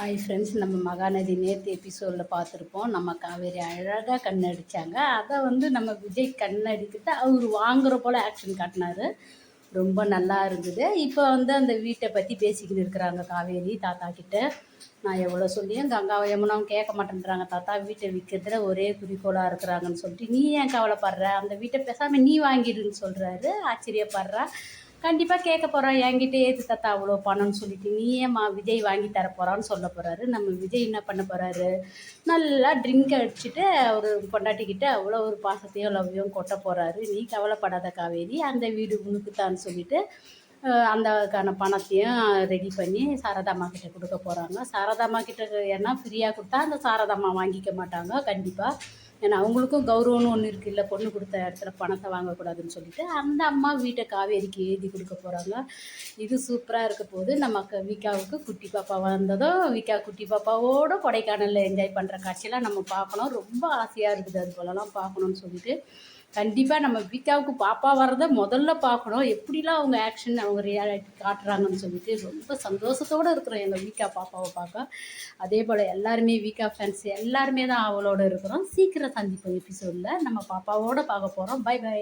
Hi friends நம்ம மகாநதி நேற்று எபிசோடில் பார்த்துருப்போம். நம்ம காவேரி அழகாக கண்ணடிச்சாங்க. அதை வந்து நம்ம விஜய் கண்ணடிக்கிட்டு அவர் வாங்குற போல் ஆக்ஷன் காட்டினாரு. ரொம்ப நல்லா இருந்தது. இப்போ வந்து அந்த வீட்டை பற்றி பேசிக்கிட்டு இருக்கிறாங்க காவேரி தாத்தா கிட்ட. நான் எவ்வளோ சொல்லியும் கங்காவை யமுனாவும் கேட்க மாட்டேன்றாங்க தாத்தா. வீட்டை விற்கிறதுல ஒரே குறிக்கோளாக இருக்கிறாங்கன்னு சொல்லிட்டு நீ ஏன் கவலைப்படுற? அந்த வீட்டை பேசாமல் நீ வாங்கிடுன்னு சொல்கிறாரு ஆச்சரியப்படுறா. கண்டிப்பாக கேட்க போகிறான் என்கிட்ட ஏது தத்தா அவ்வளோ பணம்னு சொல்லிட்டு நீ ஏம்மா விஜய் வாங்கி தர போகிறான்னு சொல்ல போகிறாரு நம்ம விஜய் என்ன பண்ண போகிறாரு நல்லா ட்ரிங்க் அடிச்சுட்டு அவர் பொண்டாட்டிக்கிட்ட அவ்வளோ ஒரு பாசத்தையும் லவ்வையும் கொட்ட போகிறாரு நீ கவலைப்படாத காவேரி அந்த வீடு முழுக்குத்தான்னு சொல்லிட்டு அந்தக்கான பணத்தையும் ரெடி பண்ணி சாரதாம்மா கிட்ட கொடுக்க போகிறாங்க சாரதாம்மா கிட்ட ஏன்னா ஃப்ரீயாக கொடுத்தா அந்த சாரதாம்மா வாங்கிக்க மாட்டாங்க. கண்டிப்பாக ஏன்னா அவங்களுக்கும் கௌரவம்னு ஒன்று இருக்குது இல்லை பொண்ணு கொடுத்த இடத்துல பணத்தை வாங்கக்கூடாதுன்னு சொல்லிட்டு அந்த அம்மா வீட்டை காவேரிக்கு எழுதி கொடுக்க போகிறாங்க இது சூப்பராக இருக்க போது நம்ம க- விகாவுக்கு குட்டி பாப்பா வந்ததும் விக்கா குட்டி பாப்பாவோட கொடைக்கானலில் என்ஜாய் பண்ணுற காட்சியெல்லாம் நம்ம பார்க்கணும். ரொம்ப ஆசையாக இருக்குது அது போலலாம் பார்க்கணும்னு சொல்லிட்டு கண்டிப்பாக நம்ம விக்காவுக்கு பாப்பா வரத முதல்ல பார்க்கணும். எப்படிலாம் அவங்க ஆக்ஷன் அவங்க ரியாலிட்டி காட்டுறாங்கன்னு சொல்லிட்டு ரொம்ப சந்தோஷத்தோடு இருக்கிறோம் எங்கள் வீக்கா பாப்பாவை பார்க்க. அதே போல் எல்லாருமே விகா ஃபேன்ஸ் எல்லாருமே தான் அவளோட இருக்கிறோம். சீக்கிரம் சந்திப்போம் எபிசோடில் நம்ம பாப்பாவோட பார்க்க போகிறோம் பை பை